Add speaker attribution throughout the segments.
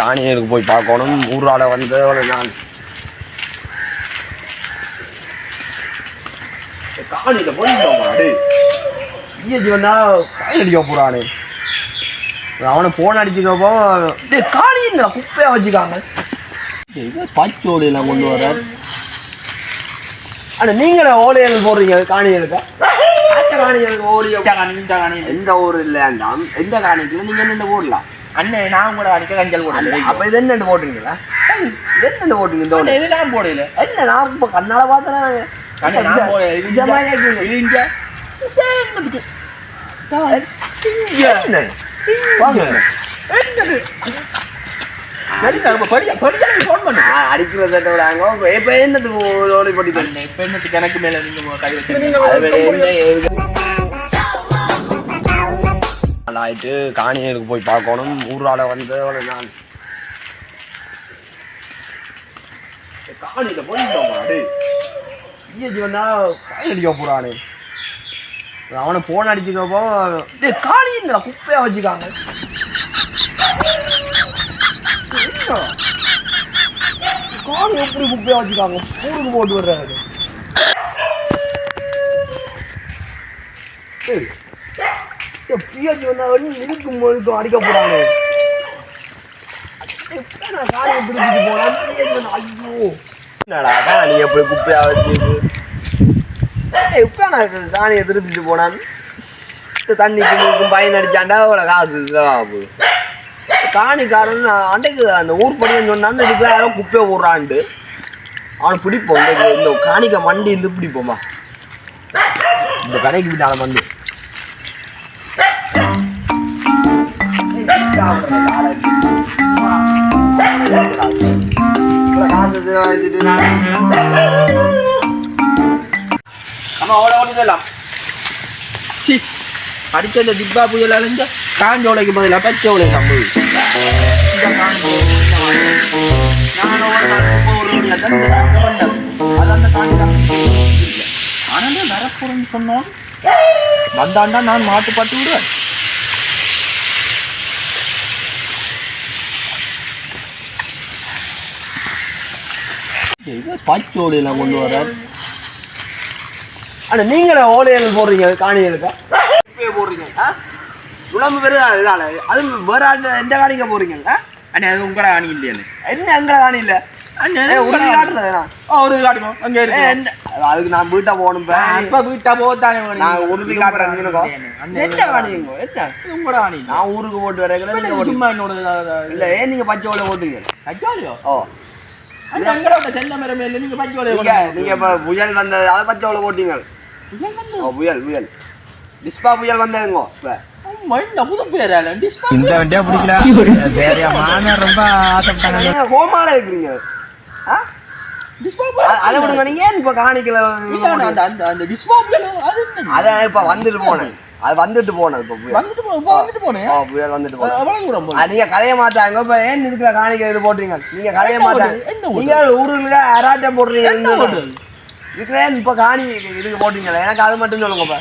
Speaker 1: காணியருக்கு போய் பார்க்கணும். ஊரால் வந்து நான் காணியில் காணியில போய் ஐயஜி வந்தா கையில் அடிக்க போகிறானே அவனை போன் அடிச்சுக்கப்போ டே காணியில் குப்பையா வச்சுக்காங்க பச்சோடு எல்லாம் கொண்டு வர ஆனால் நீங்கள் ஓலையல் போடுறீங்க காணிகளுக்கு? காணிகளுக்கு? ஓலிய எந்த ஊர் இல்லையாண்டாம்? எந்த காணிக்கல நீங்க என்ன போடலாம்
Speaker 2: அண்ணே நான் கூட அடிக்க கஞ்சல் கூட
Speaker 1: அப்ப இது என்னென்ன போட்டுறீங்களா என்னென்ன போட்டீங்க இந்த?
Speaker 2: இது நான் போடல
Speaker 1: என்ன நான் இப்ப கண்ணால
Speaker 2: போடல
Speaker 1: என்ன? நான் அடிக்கிறத விட என்னத்துக்கு
Speaker 2: எனக்கு மேல நீங்க
Speaker 1: ஆயிட்டு காணிகளுக்கு போய் பார்க்கணும். ஊரால் வந்து ஒரு நாள். காணியில போயிட்டு ஐயஜி வந்தா கையில் அடிக்க போகிறானே அவனை போன் அடிச்சுக்கப்போ டேய் காணிங்களா குப்பையா வச்சுக்காங்க. காணி எப்படி குப்பையாக வச்சுக்காங்க? ஊருக்கு போட்டு வர்றாரு ஏய் பிஎச் வந்து இருக்கும் போது அடிக்க போறானே எப்ப காலையை பிடிச்சிட்டு போனான் PH வந்து ஐயோ. என்னடா காணி எப்படி குப்பையா வச்சுது எப்ப நான் காணியை திருத்திட்டு போனான். இந்த தண்ணிக்கு மூக்கும் பையன் அவ்வளோ காசு செலவா போகுது காணிக்காரன் அன்றைக்கு அந்த ஊர் படின்னு சொன்னான்னு இதுக்கு குப்பையை போடுறான்ட்டு. அவனை பிடிப்போம் இந்த இந்த காணிக்க மண்டி இருந்து பிடிப்போமா? இந்த கடைக்கு பின்னால மண்டி.
Speaker 2: நம்ம ஓட ஓடிடலாம் சி அடிச்ச இந்த திப்பா புயல் அழிஞ்ச காஞ்ச உலைக்கு பதிலாக பச்சை உலை சம்பு ஆனால் வரப்போறேன்னு சொன்னோம் வந்தாண்டா நான் மாட்டு பாட்டு விடுவேன். பச்சோடு எல்லாம் கொண்டு வர.
Speaker 1: அண்ணா நீங்களே ஓலையல் போடுறீங்க காணிகளுக்கு? போடுறீங்க. ஆ? உடம்பு பெருதா இதனால அது வேற ஆட்டு எந்த காணிக்க போறீங்க ஆ?
Speaker 2: அண்ணே அது உங்களோட அணி இல்லையானே
Speaker 1: என்ன எங்களை காணி இல்ல.
Speaker 2: அண்ணே
Speaker 1: ஏ, உறுதி காட்டுறது நான்
Speaker 2: ஒரு காட்டுவோம் அங்கே
Speaker 1: அதுக்கு நான் வீட்டை போகணும் இப்ப.
Speaker 2: அப்ப வீட்டா போத்தானே
Speaker 1: நான் உறுதி காட்டுறேன். என்ன காணிங்க என்ன?
Speaker 2: உங்களோட அணி
Speaker 1: நான் ஊருக்கு போட்டு வரேன்
Speaker 2: சும்மா என்னோட
Speaker 1: இல்ல ஏன் நீங்க பச்சை ஓலை ஓ
Speaker 2: நீங்க பச்சை
Speaker 1: இப்ப புயல் வந்தது அதை பச்சை ஓலை போட்டீங்க புயல் புயல் டிஸ்பா புயல் வந்ததுங்க இப்ப.
Speaker 3: இந்த வண்டியா பிடிக்கல. வேற மாமியார் ரொம்ப ஆசைப்பட்டாங்க.
Speaker 1: இருக்கிறீங்க. அதை விடுங்க நீங்க ஏன் இப்ப காணிக்கல?
Speaker 2: அந்த அந்த டிஸ்பா என்ன?
Speaker 1: அதான் இப்ப வந்துட்டு போனேன். அது வந்துட்டு போனது இப்ப புயல்.
Speaker 2: வந்துட்டு போ இப்போ வந்துட்டு போனேன்
Speaker 1: புயல் வந்துட்டு
Speaker 2: தூரம்
Speaker 1: அது நீங்க கதையை மாத்தாங்க இப்ப ஏன் இதுக்குள்ள காணிக்க இது போடுறீங்க நீங்க கதையை மாத்தாங்க? நீங்க ஊருல அராட்டம் போடுறீங்க?
Speaker 2: என்ன?
Speaker 1: இதுக்குள்ள ஏன் இப்ப காணி இதுக்கு போட்டீங்களா? எனக்கு அது மட்டும் சொல்லுங்க இப்ப.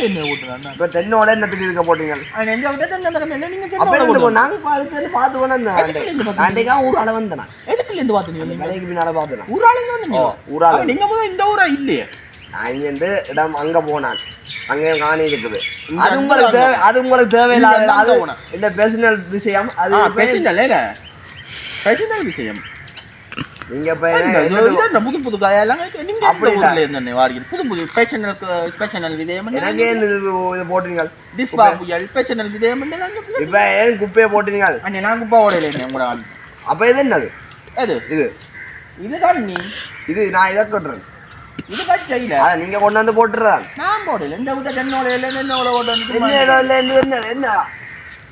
Speaker 2: என்ன
Speaker 1: இப்ப தென்னோட என்னத்துக்கு இதுக்கு போட்டீங்க?
Speaker 2: அவன் எங்க விட்டு தென்னை மரம் இல்லை நீங்க தென்னை
Speaker 1: இப்ப அதுக்கு வந்து பார்த்து வேணா இந்த அன்றைக்கா ஊர் அள வந்தேன் நான்.
Speaker 2: எதுக்கு இருந்து பாத்தீங்க நீங்க
Speaker 1: கடைக்கு பின்னால பார்த்தேன்.
Speaker 2: ஊராளுங்க வந்தீங்க
Speaker 1: ஓ, ஊராளுங்க.
Speaker 2: அப்ப நீங்க முதல்ல இந்த ஊரா இல்லையே?
Speaker 1: நான் இங்க இருந்து இடம் அங்க போனான். அங்கே காணி இருக்குது. அது உங்களுக்கு தேவை அது உங்களுக்கு தேவையில்லாத அது. இந்த பர்சனல் விஷயம். அது
Speaker 2: பேசினல்ல பேசினல் விஷயம்.
Speaker 1: நீங்க
Speaker 2: புது புது நீங்க
Speaker 1: அப்படி.
Speaker 2: ஊர்ல இருந்தே வாரிகள் புது புது பேஷனல் பேஷனல் விதயம்
Speaker 1: எனக்கு இது போட்டீங்க
Speaker 2: டிஸ்பா புயல். பேஷனல் விதயம்
Speaker 1: இப்ப ஏன் குப்பையை போட்டீங்க
Speaker 2: அண்ணே நான் குப்பா என்ன உங்களோட ஆள்.
Speaker 1: அப்ப இது என்னது?
Speaker 2: எது?
Speaker 1: இது.
Speaker 2: இதுதான் நீ.
Speaker 1: இது நான் இதை கொட்டுறேன்.
Speaker 2: இது பச்சையில
Speaker 1: அதை நீங்க கொண்டு வந்து போட்டுறதான்
Speaker 2: நான் போடல. இந்த விட்ட தென்னோட இல்லை தென்னோட ஓட்ட வந்து
Speaker 1: என்ன என்ன என்ன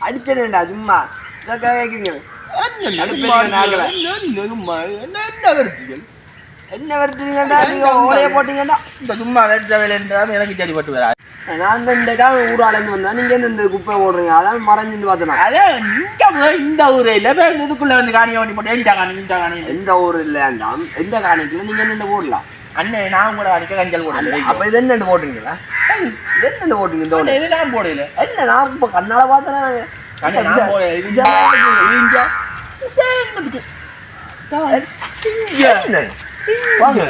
Speaker 1: அடிச்சேன்டா சும்மா. இதை கேட்குறீங்க?
Speaker 2: என்ன
Speaker 1: வருத்தீங்கடா? நீங்க ஓலைய போட்டீங்கடா.
Speaker 2: இந்த சும்மா வேற்ற வேலை என்றால் எனக்கு சரிப்பட்டு வரா
Speaker 1: நான் இந்த கால ஊராலேருந்து வந்தா நீங்க என்ன இந்த குப்பை போடுறீங்க? அதான் மறைஞ்சிருந்து பார்த்தேன்.
Speaker 2: இந்த ஊ- இந்த ஊரே இல்லை. இதுக்குள்ள வந்து காணிய வண்டி போட்டு எந்த காணி இந்த காணி?
Speaker 1: எந்த ஊர் இல்லையாண்டாம். எந்த காணிக்கல நீங்க என்ன போடலாம்
Speaker 2: அண்ணே நான் கூட அடிக்க கஞ்சல் போடல
Speaker 1: அப்ப இது என்ன போட்டீங்களா இது என்ன போட்டீங்க இந்த ஓலை?
Speaker 2: இது நான் போடல.
Speaker 1: என்ன நான் இப்ப கண்ணால பார்த்தேன்?
Speaker 2: அண்ணே நான் போடல. இது இங்க. இது இங்க. என்னதுக்கு?
Speaker 1: என்ன? வாங்க.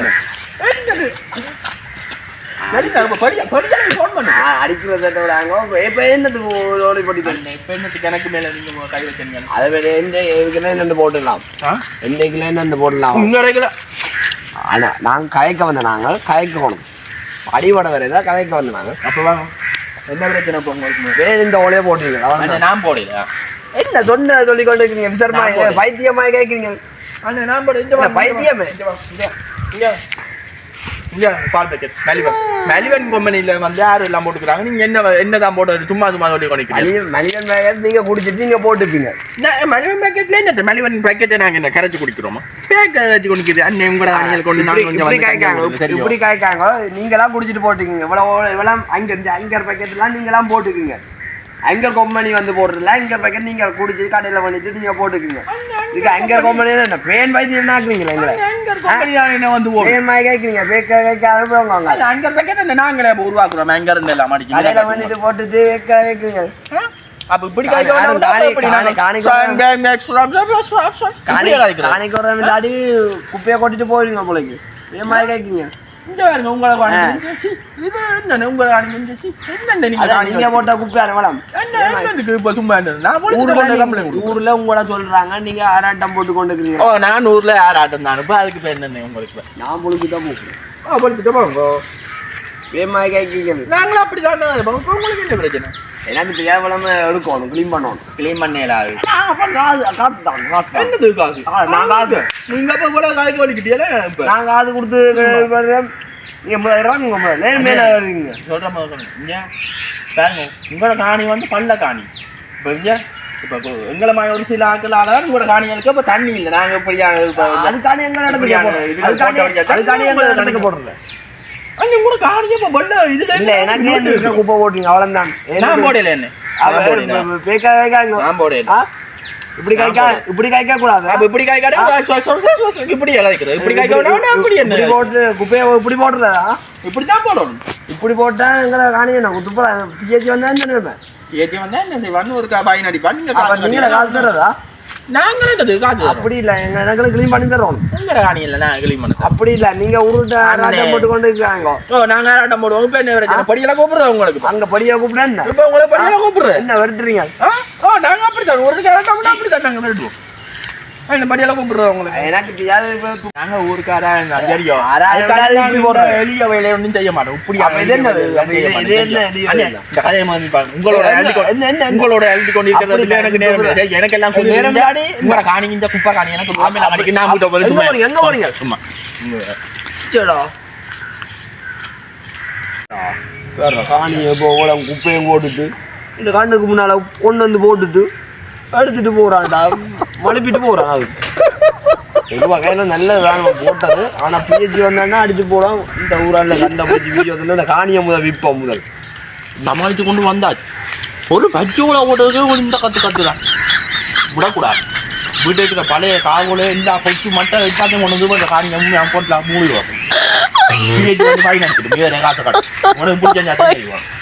Speaker 2: சரி, நான் இப்ப படிக்க- படிக்க எனக்கு phone பண்ணு.
Speaker 1: நான் அடிக்கிறதை விட அங்க இப்ப என்னத்துக்கு ஒரு ஓலை போட்டி பண்ணு?
Speaker 2: அண்ணே, இப்ப என்னத்துக்கு எனக்கு மேல நீங்க உங்க
Speaker 1: போட்டுடலாம்.
Speaker 2: ஆ?
Speaker 1: என்னைக்குல என்ன போடலாம்
Speaker 2: உங்க இடையில
Speaker 1: ஆனா நாங்க கதைக்க வந்த நாங்க கதைக்கணும் அடிபட வரையில கதைக்க வந்த நாங்க
Speaker 2: அப்ப என்ன பிரச்சனை உங்களுக்கு
Speaker 1: வேற இந்த ஓலையை போட்டுருக்கீங்க.
Speaker 2: நான் போடல
Speaker 1: என்ன சொன்ன சொல்லி கொண்டு இருக்கீங்க விசாரமா. பைத்தியமாய் கேட்குறீங்க
Speaker 2: அண்ணே நான் போட இந்த
Speaker 1: பைத்தியமே?
Speaker 2: இங்க பால் பேக்கெட் மலிவன் மலிவன் கம்பெனில வந்து யாரும் எல்லாம் போட்டுக்கிறாங்க? நீங்க என்ன என்னதான் போட்டு சும்மா சும்மா சொல்லி கொண்டிருக்கீங்க
Speaker 1: மனிதன் மேகத் நீங்க குடிச்சிட்டு நீங்க போட்டுப்பீங்க.
Speaker 2: மலிவன் பேக்கெட்ல என்ன மலிவன் பேக்கெட்டை நாங்க என்ன கரைச்சு குடிக்கிறோமா? பேக்க வச்சு குடிக்குது. அண்ணன் உங்களோட அணிகள் கொண்டு நான் கொஞ்சம்
Speaker 1: காய்க்காங்க. இப்படி காய்க்காங்க. நீங்களாம் குடிச்சிட்டு போட்டுக்கீங்க. இவ்வளவு இவ்வளவு அங்க இருந்து அங்கர் பேக்கெட்லாம் நீங்களாம் போட்டுக்கீங்க. அங்கர் கொம்பனி வந்து போடுறதுல அங்கர் பேக்கெட் நீங்க குடிச்சு கடையில பண்ணிட்டு நீங்க போட்டுக்கீங்க. இதுக்கு அங்கர் கொம்பனி. என்ன பேன் பைத்தியம் ஆக்குறீங்களா எங்களை?
Speaker 2: என்ன வந்து.
Speaker 1: பேன் மாதிரி கேட்குறீங்க பேக்க கேட்க
Speaker 2: பேக்கெட் என்ன நாங்களே உருவாக்குறோம் அங்கர் இருந்து எல்லாம்
Speaker 1: கடையில
Speaker 2: அடிக்கணும்
Speaker 1: பண்ணிட்டு போட்டுட்டு வைக்க கேட்குறீங்க?
Speaker 2: அப்ப இப்படி
Speaker 1: காணி-
Speaker 2: காய்க்க வேண்டாம்,
Speaker 1: காணி-
Speaker 2: அப்ப இப்படி நாங்க
Speaker 1: காணி-
Speaker 2: சான் பேக் மேக் ஸ்ராப் ஸ்ராப் ஸ்ராப் ஸ்ராப்
Speaker 1: காணி
Speaker 2: இப்படியே காய்க்கிறோம்.
Speaker 1: காணிக்கு? வர விளையாடி குப்பையை கொட்டிட்டு போயிருங்க போலக்கு. பேன் மாதிரி கேட்குங்க
Speaker 2: இங்க பாருங்க, உங்களை காணி. சி, இது என்னண்ணே, உங்களை காணி. சி, என்னண்ணே நீங்க
Speaker 1: நீங்க போட்ட குப்பையான வளம்.
Speaker 2: என்ன, இப்ப சும்மா
Speaker 1: ஊர்ல உங்கள சொல்றாங்க நீங்க ஆராட்டம் போட்டு கொண்டு இருக்கிறீங்க
Speaker 2: ஓ நான் ஊர்ல யார் ஆட்டம் தான் அதுக்கு பேர் என்னண்ணே உங்களுக்கு?
Speaker 1: நான் புளிச்சு தான்
Speaker 2: போங்க.
Speaker 1: கேட்குங்க
Speaker 2: நாங்களும் அப்படிதான் இப்ப உங்களுக்கு என்ன பிரச்சனை?
Speaker 1: எனக்கு தேவையில்லாம எடுக்கணும் க்ளீன் பண்ணணும்.
Speaker 2: கிளீன் பண்ணலாது
Speaker 1: காசு தான் காசு தான்.
Speaker 2: என்னது காசு
Speaker 1: நான் காசு
Speaker 2: நீங்க அப்ப கூட காய்க்கு வலிக்கிட்டீங்களே
Speaker 1: நான் காசு கொடுத்து முதல்ல ரூபா நேர் மேல வருவீங்க
Speaker 2: சொல்ற மாதிரி. இங்க பாருங்க. உங்களோட காணி வந்து பள்ள காணி. இப்ப இங்க இப்ப எங்களை மாதிரி ஒரு சில ஆட்களால தான் உங்களோட காணிகளுக்கு இப்ப தண்ணி இல்லை. நாங்க இப்படியா இப்ப
Speaker 1: அதுக்காண்டி எங்க இடத்துக்கு
Speaker 2: இப்படியான
Speaker 1: போடுறோம்
Speaker 2: இதுல
Speaker 1: அதுக்காண்டி
Speaker 2: போட்ட வழியா
Speaker 1: அதுக்காண்டி எங்க
Speaker 2: தான்
Speaker 1: இடத்துக்கு போடுறது
Speaker 2: அண்ணே கூட காணியே இப்ப பள்ள இதுல
Speaker 1: இல்ல எனக்கு குப்பை போட்டீங்க அவ்வளவுதான்.
Speaker 2: நான் போடல என்ன? நான் போடல
Speaker 1: பேக்க கேட்காங்க
Speaker 2: நான் போடல
Speaker 1: ஆ? இப்படி காய்க்கா இப்படி காய்க்க கூடாது
Speaker 2: அப்ப இப்படி காய் கடை இப்படி இழைக்கிறது இப்படி காய் கடை அப்படி என்ன?
Speaker 1: இப்படி போட்டு குப்பையை இப்படி போடுறதா?
Speaker 2: இப்படித்தான் போடணும்.
Speaker 1: இப்படி போட்டா எங்களை காணிய நான் துப்புறா பிஹெச் வந்தா என்ன
Speaker 2: ஏத்தி வந்தா என்ன? செய்வான்னு ஒரு பாயின் அடிப்பான் நீங்க
Speaker 1: தர்றதா?
Speaker 2: நாங்களே காசு தரோம்.
Speaker 1: அப்படி இல்ல எங்க எனக்கு க்ளீன் பண்ணி தரோம்.
Speaker 2: உங்களோட காணி இல்ல நான் கிளீன் பண்ண
Speaker 1: அப்படி இல்ல நீங்க உருட்ட. ராஜம் போட்டு கொண்டு இருக்காங்க.
Speaker 2: ஓ நாங்க ஆட்டம் போடுவோம். இப்ப என்ன பிரச்சனை படியெல்லாம் கூப்பிடுறோம் உங்களுக்கு.
Speaker 1: அங்க படியா
Speaker 2: இப்ப உங்களை படியெல்லாம் கூப்பிடுறேன்.
Speaker 1: என்ன விரட்டுறீங்க?
Speaker 2: ஓ நாங்க அப்படித்தான். ஒரு கேரக்டர் அப்படித்தான் நாங்க விரட்டுவோம். இந்த படியெல்லாம் கூப்பிடுறோம் உங்களுக்கு
Speaker 1: எனக்கு தெரியாது
Speaker 2: நாங்க ஊருக்காரா
Speaker 1: இப்படி போடுறோம்.
Speaker 2: எளிய வேலையை ஒண்ணும் செய்ய மாட்டோம் இப்படி? இந்த கதையை மாதிரி பாருங்க. உங்களோட
Speaker 1: என்ன-
Speaker 2: உங்களோட அழுத்தி கொண்டு
Speaker 1: அப்படி
Speaker 2: இருக்கிறதுல எனக்கு நேரம் எனக்கு எல்லாம்
Speaker 1: நேரம்
Speaker 2: உங்களோட காணி இந்த குப்பை காணி எனக்கு. நான்
Speaker 1: எங்க போறீங்க?
Speaker 2: சும்மா.
Speaker 1: சரிடா. வேற காணியை குப்பையும் போட்டுட்டு இந்த கண்ணுக்கு முன்னால கொண்டு வந்து போட்டுட்டு எடுத்துட்டு போறான்டா மழுப்பிட்டு போறான் அது. ஒரு வகையில நல்ல நம்ம போட்டது. ஆனால் பிஹெச்சி வந்தான்னா அடித்து போகிறோம் இந்த ஊரால கண்ட பிடிச்சி பிஹெச்சி வந்து இந்த காணியை முதல் விற்போம் முதல்.
Speaker 2: சமாளித்து கொண்டு வந்தாச்சு. ஒரு பச்சோலை ஓட்டுறதுக்கு இந்த கற்று கற்றுதான் விடக்கூடாது. வீட்டில் இருக்கிற பழைய காவல் எல்லா கொச்சு மட்டும் எல்லாத்தையும் கொண்டு வந்து இந்த காரியம் போட்டில் போட்டலாம் மூணு ரூபா வந்து ஃபைன் அடிச்சுட்டு வேறு காசு கட்டும் உனக்கு பிடிச்சா பிடிச்ச